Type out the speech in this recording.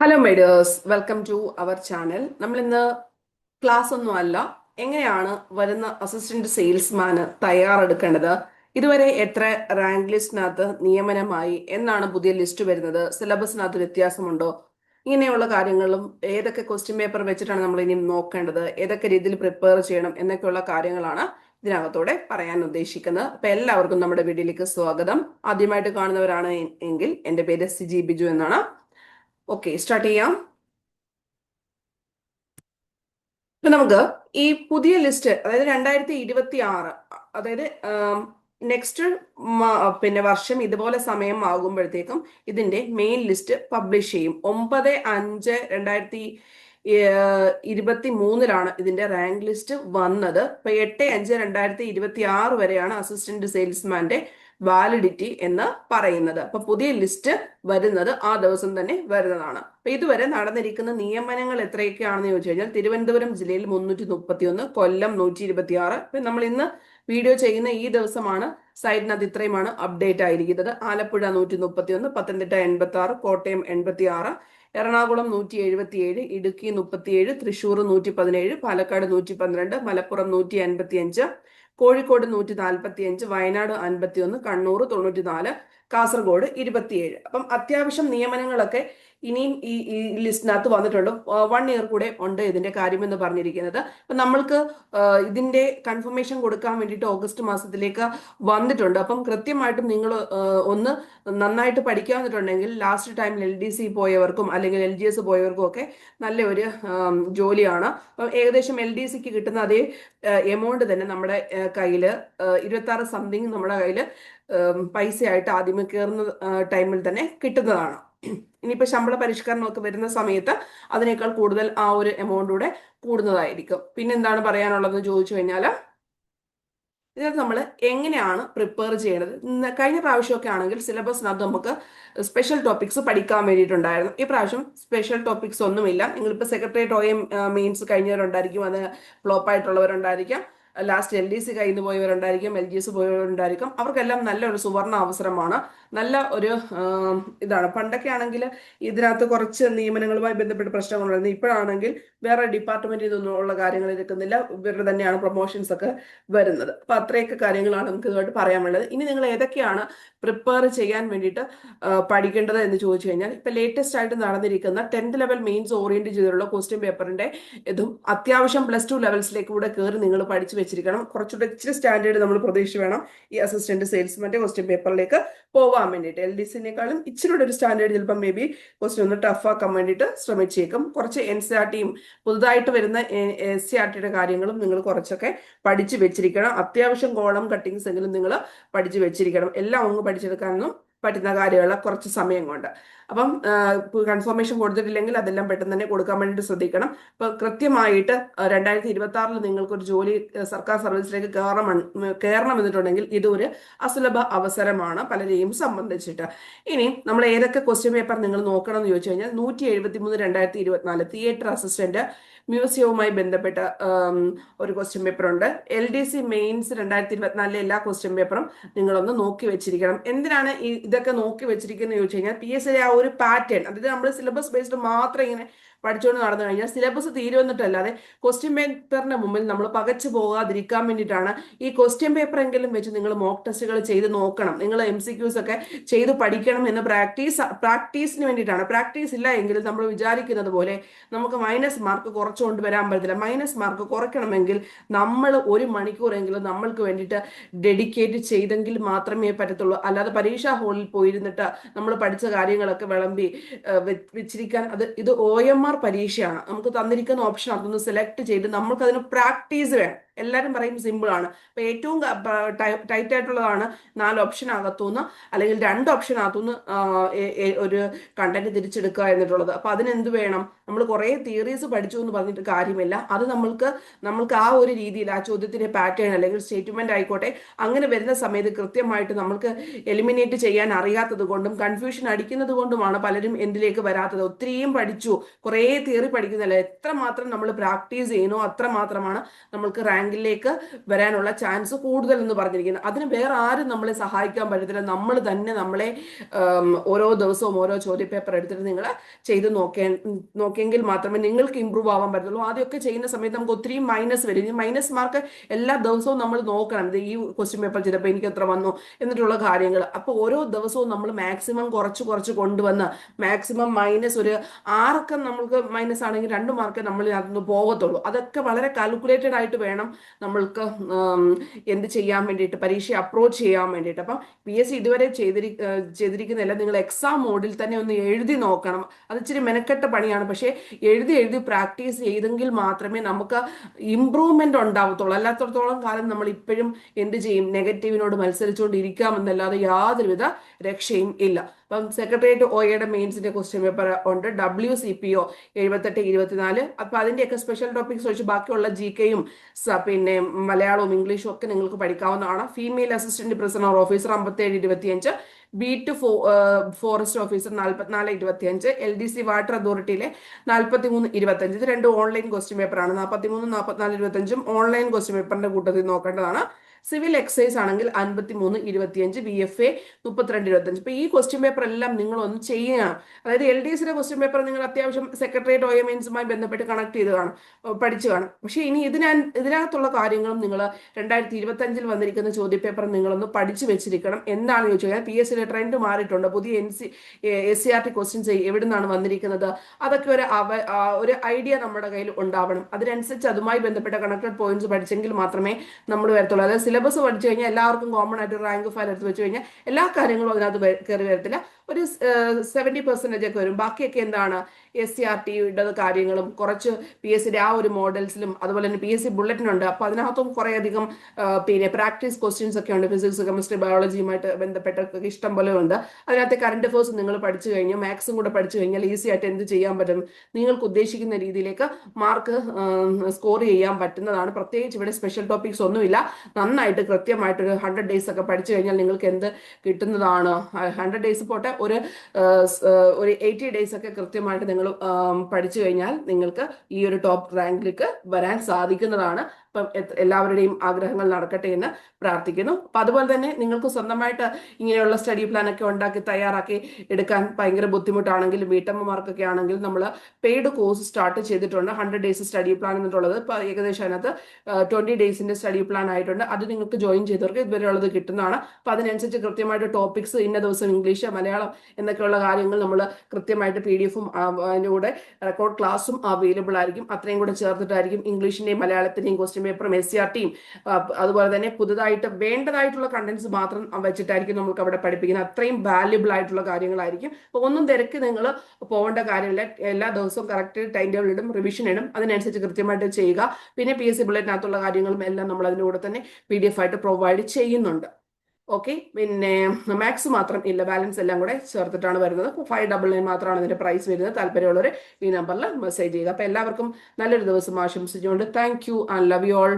Hello my dears welcome to our channel നമ്മൾ ഇന്ന് class ഒന്നും അല്ല. എങ്ങനെയാണ് വരുന്ന അസിസ്റ്റന്റ് സെയിൽസ്മാന് തയ്യാറെടുക്കേണ്ടത്? ഇതുവരെ എത്ര റാങ്ക് ലിസ്റ്റിനകത്ത് നിയമനമായി എന്നാണ് പുതിയ ലിസ്റ്റ് വരുന്നത്? സിലബസിനകത്ത് വ്യത്യാസമുണ്ടോ? ഇങ്ങനെയുള്ള കാര്യങ്ങളും ഏതൊക്കെ ക്വസ്റ്റ്യൻ പേപ്പർ വെച്ചിട്ടാണ് നമ്മൾ ഇനി നോക്കേണ്ടത്? ഏതൊക്കെ രീതിയിൽ പ്രിപ്പയർ ചെയ്യണം? എന്നൊക്കെയുള്ള കാര്യങ്ങളാണ് ഇതിനകത്തോടെ പറയാൻ ഉദ്ദേശിക്കുന്നത്. അപ്പൊ എല്ലാവർക്കും നമ്മുടെ വീഡിയോയിലേക്ക് സ്വാഗതം. ആദ്യമായിട്ട് കാണുന്നവരാണ് എങ്കിൽ എന്റെ പേര് സിജി ബിജു എന്നാണ്. ഓക്കെ സ്റ്റാർട്ട് ചെയ്യാം. ഇപ്പൊ നമുക്ക് ഈ പുതിയ ലിസ്റ്റ് അതായത് രണ്ടായിരത്തി ഇരുപത്തി ആറ് അതായത് നെക്സ്റ്റ് പിന്നെ വർഷം ഇതുപോലെ സമയം ആകുമ്പോഴത്തേക്കും ഇതിന്റെ മെയിൻ ലിസ്റ്റ് പബ്ലിഷ് ചെയ്യും. ഒമ്പത് അഞ്ച് രണ്ടായിരത്തി ഇരുപത്തി മൂന്നിലാണ് ഇതിന്റെ റാങ്ക് ലിസ്റ്റ് വന്നത്. ഇപ്പൊ എട്ട് അഞ്ച് രണ്ടായിരത്തി ഇരുപത്തി ആറ് വരെയാണ് അസിസ്റ്റന്റ് സെയിൽസ്മാന്റെ വാലിഡിറ്റി എന്ന് പറയുന്നത്. അപ്പൊ പുതിയ ലിസ്റ്റ് വരുന്നത് ആ ദിവസം തന്നെ വരുന്നതാണ്. അപ്പൊ ഇതുവരെ നടന്നിരിക്കുന്ന നിയമനങ്ങൾ എത്രയൊക്കെയാണെന്ന് ചോദിച്ചു കഴിഞ്ഞാൽ തിരുവനന്തപുരം ജില്ലയിൽ മുന്നൂറ്റി മുപ്പത്തി ഒന്ന് കൊല്ലം നൂറ്റി ഇരുപത്തി ആറ് ഇപ്പൊ നമ്മൾ ഇന്ന് വീഡിയോ ചെയ്യുന്ന ഈ ദിവസമാണ് സൈഡിനകത്ത് ഇത്രയുമാണ് അപ്ഡേറ്റ് ആയിരിക്കുന്നത്. ആലപ്പുഴ നൂറ്റി മുപ്പത്തി ഒന്ന് പത്തനംതിട്ട എൺപത്തി ആറ് കോട്ടയം എൺപത്തി ആറ് എറണാകുളം നൂറ്റി എഴുപത്തി ഏഴ് ഇടുക്കി മുപ്പത്തിയേഴ് തൃശ്ശൂർ നൂറ്റി പതിനേഴ് പാലക്കാട് നൂറ്റി പന്ത്രണ്ട് മലപ്പുറം നൂറ്റി അൻപത്തി അഞ്ച് കോഴിക്കോട് നൂറ്റി നാൽപ്പത്തി അഞ്ച് വയനാട് അൻപത്തി ഒന്ന് കണ്ണൂർ തൊണ്ണൂറ്റി നാല് കാസർഗോഡ് ഇരുപത്തിയേഴ്. അപ്പം അത്യാവശ്യം നിയമനങ്ങളൊക്കെ ഇനിയും ഈ ഈ ലിസ്റ്റിനകത്ത് വന്നിട്ടുണ്ട്. വൺ ഇയർ കൂടെ ഉണ്ട് ഇതിന്റെ കാര്യമെന്ന് പറഞ്ഞിരിക്കുന്നത്. അപ്പം നമ്മൾക്ക് ഇതിന്റെ കൺഫർമേഷൻ കൊടുക്കാൻ വേണ്ടിയിട്ട് ഓഗസ്റ്റ് മാസത്തിലേക്ക് വന്നിട്ടുണ്ട്. അപ്പം കൃത്യമായിട്ടും നിങ്ങൾ ഒന്ന് നന്നായിട്ട് പഠിക്കാൻ വന്നിട്ടുണ്ടെങ്കിൽ ലാസ്റ്റ് ടൈമിൽ എൽ ഡി സി പോയവർക്കും അല്ലെങ്കിൽ എൽ ജി എസ് പോയവർക്കും ഒക്കെ നല്ല ഒരു ജോലിയാണ്. അപ്പം ഏകദേശം എൽ ഡി സിക്ക് കിട്ടുന്ന അതേ എമൗണ്ട് തന്നെ നമ്മുടെ കയ്യിൽ ഇരുപത്തി ആറ് സംതിങ് നമ്മുടെ കയ്യിൽ പൈസയായിട്ട് ആദ്യമേ കയറുന്ന ടൈമിൽ തന്നെ കിട്ടുന്നതാണ്. ഇനിയിപ്പോൾ ശമ്പള പരിഷ്കരണമൊക്കെ വരുന്ന സമയത്ത് അതിനേക്കാൾ കൂടുതൽ ആ ഒരു എമൗണ്ട് കൂടെ കൂടുന്നതായിരിക്കും. പിന്നെ എന്താണ് പറയാനുള്ളതെന്ന് ചോദിച്ചു കഴിഞ്ഞാൽ ഇതിനകത്ത് നമ്മൾ എങ്ങനെയാണ് പ്രിപ്പയർ ചെയ്യേണ്ടത് കഴിഞ്ഞ പ്രാവശ്യമൊക്കെ ആണെങ്കിൽ സിലബസിനകത്ത് നമുക്ക് സ്പെഷ്യൽ ടോപ്പിക്സ് പഠിക്കാൻ വേണ്ടിയിട്ടുണ്ടായിരുന്നു. ഈ പ്രാവശ്യം സ്പെഷ്യൽ ടോപ്പിക്സ് ഒന്നുമില്ല. നിങ്ങളിപ്പോൾ സെക്രട്ടേറിയറ്റ് ഓയം മെയിൻസ് കഴിഞ്ഞവരുണ്ടായിരിക്കും അത് ഫ്ലോപ്പ് ആയിട്ടുള്ളവരുണ്ടായിരിക്കാം. ലാസ്റ്റ് എൽ ഡി സി കയ്യിൽ നിന്ന് പോയവരുണ്ടായിരിക്കും എൽ ജി എസ് പോയവരുണ്ടായിരിക്കും. അവർക്കെല്ലാം നല്ല ഒരു സുവർണ അവസരമാണ്. നല്ല ഒരു ഇതാണ്. പണ്ടൊക്കെ ആണെങ്കിൽ ഇതിനകത്ത് കുറച്ച് നിയമനങ്ങളുമായി ബന്ധപ്പെട്ട് പ്രശ്നങ്ങളുണ്ടായിരുന്നു. ഇപ്പോഴാണെങ്കിൽ വേറെ ഡിപ്പാർട്ട്മെന്റിൽ നിന്നുള്ള കാര്യങ്ങൾ എടുക്കുന്നില്ല. ഇവരുടെ തന്നെയാണ് പ്രൊമോഷൻസ് ഒക്കെ വരുന്നത്. അപ്പൊ അത്രയൊക്കെ കാര്യങ്ങളാണ് നമുക്ക് ഇതുമായിട്ട് പറയാനുള്ളത്. ഇനി നിങ്ങൾ ഏതൊക്കെയാണ് പ്രിപ്പയർ ചെയ്യാൻ വേണ്ടിയിട്ട് പഠിക്കേണ്ടത് എന്ന് ചോദിച്ചു കഴിഞ്ഞാൽ ഇപ്പൊ ലേറ്റസ്റ്റ് ആയിട്ട് നടന്നിരിക്കുന്ന ടെൻത്ത് ലെവൽ മെയിൻസ് ഓറിയന്റ് ചെയ്തിട്ടുള്ള ക്വസ്റ്റ്യൻ പേപ്പറിന്റെ ഇതും അത്യാവശ്യം പ്ലസ് ടു ലെവൽസിലേക്ക് കൂടെ കയറി നിങ്ങൾ പഠിച്ചു വെച്ചിരിക്കണം. കുറച്ചുകൂടെ ഇച്ചിരി സ്റ്റാൻഡേർഡ് നമ്മൾ പ്രതീക്ഷ വേണം ഈ അസിസ്റ്റന്റ് സെയിൽസ്മാന്റെ ക്വസ്റ്റ്യൻ പേപ്പറിലേക്ക് പോവാൻ വേണ്ടിയിട്ട്. എൽ ഡി സിനേക്കാളും ഇച്ചിരി ഒരു സ്റ്റാൻഡേർഡ് ചിലപ്പോൾ മേ ബി ക്വസ്റ്റ്യൻ ഒന്ന് ടഫ് ആക്കാൻ വേണ്ടിയിട്ട് ശ്രമിച്ചേക്കും. കുറച്ച് എൻ സി ആർ ടിയും പുതുതായിട്ട് വരുന്ന എസ് സി ആർ ടിയുടെ കാര്യങ്ങളും നിങ്ങൾ കുറച്ചൊക്കെ പഠിച്ചു വെച്ചിരിക്കണം. അത്യാവശ്യം കോളം കട്ടിങ്സ് എങ്കിലും നിങ്ങൾ പഠിച്ചു വെച്ചിരിക്കണം. എല്ലാം അങ്ങ് പഠിച്ചെടുക്കാനൊന്നും പറ്റുന്ന കാര്യമുള്ള കുറച്ച് സമയം കൊണ്ട്. അപ്പം കൺഫർമേഷൻ കൊടുത്തിട്ടില്ലെങ്കിൽ അതെല്ലാം പെട്ടെന്ന് തന്നെ കൊടുക്കാൻ വേണ്ടിയിട്ട് ശ്രദ്ധിക്കണം. ഇപ്പൊ കൃത്യമായിട്ട് രണ്ടായിരത്തി ഇരുപത്തി ആറിൽ നിങ്ങൾക്കൊരു ജോലി സർക്കാർ സർവീസിലേക്ക് കയറണം കയറണം എന്നിട്ടുണ്ടെങ്കിൽ ഇതൊരു അസുലഭ അവസരമാണ് പലരെയും സംബന്ധിച്ചിട്ട്. ഇനി നമ്മൾ ഏതൊക്കെ ക്വസ്റ്റ്യൻ പേപ്പർ നിങ്ങൾ നോക്കണം എന്ന് ചോദിച്ചു കഴിഞ്ഞാൽ നൂറ്റി എഴുപത്തി മൂന്ന് രണ്ടായിരത്തി ഇരുപത്തിനാല് തിയേറ്റർ അസിസ്റ്റന്റ് മ്യൂസിയവുമായി ബന്ധപ്പെട്ട ഒരു ക്വസ്റ്റ്യൻ പേപ്പർ ഉണ്ട്. എൽ ഡി സി മെയിൻസ് രണ്ടായിരത്തി ഇരുപത്തിനാലിലെ എല്ലാ ക്വസ്റ്റ്യൻ പേപ്പറും നിങ്ങളൊന്ന് നോക്കി വെച്ചിരിക്കണം. എന്തിനാണ് ഈ ഇതൊക്കെ നോക്കി വെച്ചിരിക്കുന്നത് ചോദിച്ചു കഴിഞ്ഞാൽ പി എസ് ആ ഒരു പാറ്റേൺ അതായത് നമ്മൾ സിലബസ് ബേസ്ഡ് മാത്രം ഇങ്ങനെ പഠിച്ചുകൊണ്ട് നടന്നു കഴിഞ്ഞാൽ സിലബസ് തീരുവന്നിട്ടല്ലാതെ ക്വസ്റ്റ്യൻ പേപ്പറിന്റെ മുമ്പിൽ നമ്മൾ പകച്ചു പോകാതിരിക്കാൻ വേണ്ടിയിട്ടാണ് ഈ ക്വസ്റ്റ്യൻ പേപ്പർ എങ്കിലും വെച്ച് നിങ്ങൾ മോക്ക് ടെസ്റ്റുകൾ ചെയ്ത് നോക്കണം. നിങ്ങൾ എം സി ക്യൂസ് ഒക്കെ ചെയ്ത് പഠിക്കണം എന്ന് പ്രാക്ടീസ് പ്രാക്ടീസിന് വേണ്ടിയിട്ടാണ്. പ്രാക്ടീസ് ഇല്ല എങ്കിൽ നമ്മൾ വിചാരിക്കുന്നത് പോലെ നമുക്ക് മൈനസ് മാർക്ക് കുറച്ചുകൊണ്ട് വരാൻ പറ്റത്തില്ല. മൈനസ് മാർക്ക് കുറയ്ക്കണമെങ്കിൽ നമ്മൾ ഒരു മണിക്കൂറെങ്കിലും നമ്മൾക്ക് വേണ്ടിയിട്ട് ഡെഡിക്കേറ്റ് ചെയ്തെങ്കിൽ മാത്രമേ പറ്റത്തുള്ളൂ. അല്ലാതെ പരീക്ഷാ ഹാളിൽ പോയിരുന്നിട്ട് നമ്മൾ പഠിച്ച കാര്യങ്ങളൊക്കെ വിളമ്പി വെച്ചിരിക്കാൻ അത് ഇത് ഒ എം ആർ പരീക്ഷയാണ് നമുക്ക് തന്നിരിക്കുന്ന ഓപ്ഷൻ അതൊന്ന് സെലക്ട് ചെയ്ത് നമ്മൾക്ക് അതിന് പ്രാക്ടീസ് വേണം. എല്ലാവരും പറയും സിമ്പിൾ ആണ്. അപ്പൊ ഏറ്റവും ടൈറ്റ് ആയിട്ടുള്ളതാണ് നാല് ഓപ്ഷൻ അകത്തുനിന്ന് അല്ലെങ്കിൽ രണ്ട് ഓപ്ഷൻ അകത്തുനിന്ന് ഒരു കണ്ടന്റ് തിരിച്ചെടുക്കുക എന്നിട്ടുള്ളത്. അപ്പൊ അതിനെന്ത് വേണം? നമ്മൾ കുറേ തിയറീസ് പഠിച്ചു എന്ന് പറഞ്ഞിട്ട് കാര്യമില്ല. അത് നമ്മൾക്ക് നമ്മൾക്ക് ആ ഒരു രീതിയിൽ ആ ചോദ്യത്തിന്റെ പാറ്റേൺ അല്ലെങ്കിൽ സ്റ്റേറ്റ്മെന്റ് ആയിക്കോട്ടെ അങ്ങനെ വരുന്ന സമയത്ത് കൃത്യമായിട്ട് നമ്മൾക്ക് എലിമിനേറ്റ് ചെയ്യാൻ അറിയാത്തത് കൊണ്ടും കൺഫ്യൂഷൻ അടിക്കുന്നത് കൊണ്ടുമാണ് പലരും എന്തിലേക്ക് വരാത്തത്. ഒത്തിരിയും പഠിച്ചു. കുറേ തിയറി പഠിക്കുന്നില്ല എത്ര മാത്രം നമ്മൾ പ്രാക്ടീസ് ചെയ്യുന്നു അത്ര മാത്രമാണ് നമ്മൾക്ക് റാങ്ക് റാങ്കിലേക്ക് വരാനുള്ള ചാൻസ് കൂടുതൽ എന്ന് പറഞ്ഞിരിക്കുന്നത് അതിന് വേറെ ആരും നമ്മളെ സഹായിക്കാൻ പറ്റത്തില്ല. നമ്മൾ തന്നെ നമ്മളെ ഓരോ ദിവസവും ഓരോ ചോദ്യപേപ്പർ എടുത്തിട്ട് നിങ്ങൾ ചെയ്ത് നോക്കേ നോക്കിയെങ്കിൽ മാത്രമേ നിങ്ങൾക്ക് ഇമ്പ്രൂവ് ആവാൻ പറ്റുള്ളൂ ആദ്യമൊക്കെ ചെയ്യുന്ന സമയത്ത് നമുക്ക് ഒത്തിരി മൈനസ് വരും. ഈ മൈനസ് മാർക്ക് എല്ലാ ദിവസവും നമ്മൾ നോക്കണം. ഇത് ഈ ക്വസ്റ്റ്യൻ പേപ്പർ ചെയ്തപ്പോൾ എനിക്ക് എത്ര വന്നു എന്നിട്ടുള്ള കാര്യങ്ങൾ. അപ്പോൾ ഓരോ ദിവസവും നമ്മൾ മാക്സിമം കുറച്ച് കുറച്ച് കൊണ്ടുവന്ന് മാക്സിമം മൈനസ് ഒരു ആറൊക്കെ നമ്മൾക്ക് മൈനസ് ആണെങ്കിൽ രണ്ട് മാർക്ക് നമ്മൾ അതിന് പോകത്തുള്ളൂ. അതൊക്കെ വളരെ കാൽക്കുലേറ്റഡ് ആയിട്ട് വേണം നമ്മൾക്ക് എന്ത് ചെയ്യാൻ വേണ്ടിയിട്ട് പരീക്ഷ അപ്രോച്ച് ചെയ്യാൻ വേണ്ടിയിട്ട്. അപ്പം പി എസ് സി ഇതുവരെ ചെയ്തിരി ചെയ്തിരിക്കുന്നില്ല. നിങ്ങൾ എക്സാം മോഡിൽ തന്നെ ഒന്ന് എഴുതി നോക്കണം. അത് ഇച്ചിരി മെനക്കെട്ട പണിയാണ്. പക്ഷേ എഴുതി എഴുതി പ്രാക്ടീസ് ചെയ്തെങ്കിൽ മാത്രമേ നമുക്ക് ഇമ്പ്രൂവ്മെന്റ് ഉണ്ടാവത്തുള്ളൂ. അല്ലാത്തടത്തോളം കാലം നമ്മൾ ഇപ്പോഴും എന്ത് ചെയ്യും? നെഗറ്റീവിനോട് മത്സരിച്ചുകൊണ്ടിരിക്കാമെന്നല്ലാതെ യാതൊരുവിധ രക്ഷയും ഇല്ല. അപ്പം സെക്രട്ടേറിയറ്റ് ഒയുടെ മെയിൻസിന്റെ ക്വസ്റ്റ്യൻ പേപ്പർ ഉണ്ട്. ഡബ്ല്യു സി പി ഒ എഴുപത്തെട്ട് ഇരുപത്തിനാല്. അപ്പൊ അതിന്റെയൊക്കെ സ്പെഷ്യൽ ടോപ്പിക്സ് ഒഴിച്ച് ബാക്കിയുള്ള ജി കെയും പിന്നെ മലയാളവും ഇംഗ്ലീഷും ഒക്കെ നിങ്ങൾക്ക് പഠിക്കാവുന്നതാണ്. ഫീമെയിൽ അസിസ്റ്റന്റ് പ്രിസണർ ഓഫീസർ അമ്പത്തേഴ് ഇരുപത്തിയഞ്ച്. ബി ടു ഫോറസ്റ്റ് ഓഫീസർ നാൽപ്പത്തിനാല് ഇരുപത്തിയഞ്ച്. എൽ ഡി സി വാട്ടർ അതോറിറ്റിയിലെ നാൽപ്പത്തി മൂന്ന് ഇരുപത്തഞ്ച് ഇത് രണ്ട് ഓൺലൈൻ ക്വസ്റ്റ്യൻ പേപ്പറാണ് നാൽപ്പത്തി മൂന്ന് നാൽപ്പത്തിനാല് ഇരുപത്തഞ്ചും ഓൺലൈൻ ക്വസ്റ്റ്യൻ പേപ്പറിന്റെ കൂട്ടത്തിൽ നോക്കേണ്ടതാണ്. സിവിൽ എക്സൈസ് ആണെങ്കിൽ അൻപത്തി മൂന്ന് ഇരുപത്തിയഞ്ച് ബി എഫ് എ മുപ്പത്തിരണ്ട് ഇരുപത്തഞ്ച് ഇപ്പൊ ഈ ക്വസ്റ്റ്യൻ പേപ്പർ എല്ലാം നിങ്ങൾ ഒന്ന് ചെയ്യണം അതായത് എൽ ഡി എസിന്റെ ക്വസ്റ്റ്യൻ പേപ്പർ നിങ്ങൾ അത്യാവശ്യം സെക്രട്ടേറിയറ്റ് ഒ എം എൻസുമായി ബന്ധപ്പെട്ട് കണക്ട് ചെയ്ത് കാണും പഠിച്ചു കാണും. പക്ഷെ ഇനി ഇതിന ഇതിനകത്തുള്ള കാര്യങ്ങളും നിങ്ങൾ രണ്ടായിരത്തി ഇരുപത്തി അഞ്ചിൽ വന്നിരിക്കുന്ന ചോദ്യപേപ്പർ നിങ്ങളൊന്ന് പഠിച്ചു വെച്ചിരിക്കണം എന്താണ് ചോദിച്ചു കഴിഞ്ഞാൽ പി എസ് സിയുടെ ട്രെൻഡ് മാറിയിട്ടുണ്ട്. പുതിയ N C S C R T questions എവിടെ നിന്നാണ് വന്നിരിക്കുന്നത്? അതൊക്കെ ഒരു അവ ഒരു ഐഡിയ നമ്മുടെ കയ്യിൽ ഉണ്ടാവണം. അതിനനുസരിച്ച് അതുമായി ബന്ധപ്പെട്ട കണക്റ്റഡ് പോയിന്റ്സ് പഠിച്ചെങ്കിൽ മാത്രമേ നമ്മൾ വരത്തുള്ളൂ. അതായത് സിലബസ് പഠിച്ചു കഴിഞ്ഞാൽ എല്ലാവർക്കും കോമൺ ആയിട്ട് റാങ്ക് ഫയൽ എടുത്ത് വെച്ച് കഴിഞ്ഞാൽ എല്ലാ കാര്യങ്ങളും അതിനകത്ത് കയറി വരത്തില്ല. ഒരു സെവന്റി പെർസെന്റേജ് ഒക്കെ വരും. ബാക്കിയൊക്കെ എന്താണ്? എസ് സി ആർ ടിയുടെ കാര്യങ്ങളും കുറച്ച് പി എസ് സിയുടെ ആ ഒരു മോഡൽസിലും അതുപോലെ തന്നെ പി എസ് സി ബുള്ളറ്റിനുണ്ട് അപ്പോൾ അതിനകത്തും കുറേയധികം പിന്നെ പ്രാക്ടീസ് ക്വസ്റ്റ്യൻസ് ഒക്കെ ഉണ്ട്. ഫിസിക്സ് കെമിസ്ട്രി ബയോളജിയുമായിട്ട് ബന്ധപ്പെട്ട ഇഷ്ടം പോലെ ഉണ്ട് അതിനകത്ത് കറണ്ട് അഫേഴ്സ് നിങ്ങൾ പഠിച്ചു കഴിഞ്ഞാൽ മാത്സും കൂടെ പഠിച്ചു കഴിഞ്ഞാൽ ഈസി ആയിട്ട് എന്ത് ചെയ്യാൻ പറ്റും? നിങ്ങൾക്ക് ഉദ്ദേശിക്കുന്ന രീതിയിലേക്ക് മാർക്ക് സ്കോർ ചെയ്യാൻ പറ്റുന്നതാണ്. പ്രത്യേകിച്ച് ഇവിടെ സ്പെഷ്യൽ ടോപ്പിക്സ് ഒന്നുമില്ല. നന്നായിട്ട് കൃത്യമായിട്ട് ഒരു ഹൺഡ്രഡ് ഡേയ്സ് ഒക്കെ പഠിച്ചു കഴിഞ്ഞാൽ നിങ്ങൾക്ക് എന്ത് കിട്ടുന്നതാണ്? ഹൺഡ്രഡ് ഡേയ്സ് പോട്ടെ ഒരു ഒരു എയ്റ്റി ഡേയ്സ് ഒക്കെ കൃത്യമായിട്ട് നിങ്ങൾ പഠിച്ചു കഴിഞ്ഞാൽ നിങ്ങൾക്ക് ഈ ഒരു ടോപ്പ് റാങ്കിലേക്ക് വരാൻ സാധിക്കുന്നതാണ്. അപ്പം എത്ര- എല്ലാവരുടെയും ആഗ്രഹങ്ങൾ നടക്കട്ടെ എന്ന് പ്രാർത്ഥിക്കുന്നു. അപ്പം അതുപോലെ തന്നെ നിങ്ങൾക്ക് സ്വന്തമായിട്ട് ഇങ്ങനെയുള്ള സ്റ്റഡി പ്ലാൻ ഒക്കെ ഉണ്ടാക്കി തയ്യാറാക്കി എടുക്കാൻ ഭയങ്കര ബുദ്ധിമുട്ടാണെങ്കിൽ വീട്ടമ്മമാർക്കൊക്കെ ആണെങ്കിൽ നമ്മൾ പെയ്ഡ് കോഴ്സ് സ്റ്റാർട്ട് ചെയ്തിട്ടുണ്ട്. ഹൺഡ്രഡ് ഡേയ്സ് സ്റ്റഡി പ്ലാൻ എന്നുള്ളത് ഇപ്പോൾ ഏകദേശം അതിനകത്ത് ട്വന്റി ഡേയ്സിന്റെ സ്റ്റഡി പ്ലാൻ ആയിട്ടുണ്ട്. അത് നിങ്ങൾക്ക് ജോയിൻ ചെയ്തവർക്ക് ഇതുവരെയുള്ളത് കിട്ടുന്നതാണ്. അപ്പോൾ അതിനനുസരിച്ച് കൃത്യമായിട്ട് ടോപ്പിക്സ് ഇന്ന ദിവസം ഇംഗ്ലീഷ് മലയാളം എന്നൊക്കെയുള്ള കാര്യങ്ങൾ നമ്മൾ കൃത്യമായിട്ട് പി ഡി എഫും അതിന്റെ കൂടെ റെക്കോർഡ് ക്ലാസ്സും അവൈലബിൾ ആയിരിക്കും. അത്രയും കൂടെ ചേർത്തിട്ടായിരിക്കും ഇംഗ്ലീഷിന്റെയും മലയാളത്തിന്റെയും ക്വസ്റ്റ്യൻ പേപ്പറും എസ് സി ആർ ടിയും അതുപോലെ തന്നെ പുതുതായിട്ട് വേണ്ടതായിട്ടുള്ള കണ്ടന്റ്സ് മാത്രം വെച്ചിട്ടായിരിക്കും നമുക്ക് അവിടെ പഠിപ്പിക്കുന്നത്. അത്രയും വാല്യുബിൾ ആയിട്ടുള്ള കാര്യങ്ങളായിരിക്കും. അപ്പോൾ ഒന്നും തിരക്ക് നിങ്ങൾ പോകേണ്ട കാര്യമില്ല. എല്ലാ ദിവസവും കറക്റ്റ് ടൈം ടേബിൾ ഇടും റിവിഷൻ ഇടും. അതിനനുസരിച്ച് കൃത്യമായിട്ട് ചെയ്യുക. പിന്നെ പി എസ് സി ബുള്ളറ്റിനകത്തുള്ള കാര്യങ്ങളും എല്ലാം നമ്മൾ അതിന്റെ കൂടെ തന്നെ പി ഡി എഫ് ആയിട്ട് പ്രൊവൈഡ് ചെയ്യുന്നുണ്ട്. ഓക്കെ പിന്നെ മാക്സ് മാത്രം ഇല്ല ബാലൻസ് എല്ലാം കൂടെ ചേർത്തിട്ടാണ് വരുന്നത്. ഫൈവ് ഡബിൾ നയൻ മാത്രമാണ് ഇതിന്റെ പ്രൈസ് വരുന്നത്. താല്പര്യമുള്ളവർ ഈ നമ്പറിൽ മെസ്സേജ് ചെയ്യുക. അപ്പോൾ എല്ലാവർക്കും നല്ലൊരു ദിവസം ആശംസിച്ചുകൊണ്ട് thank you and love you all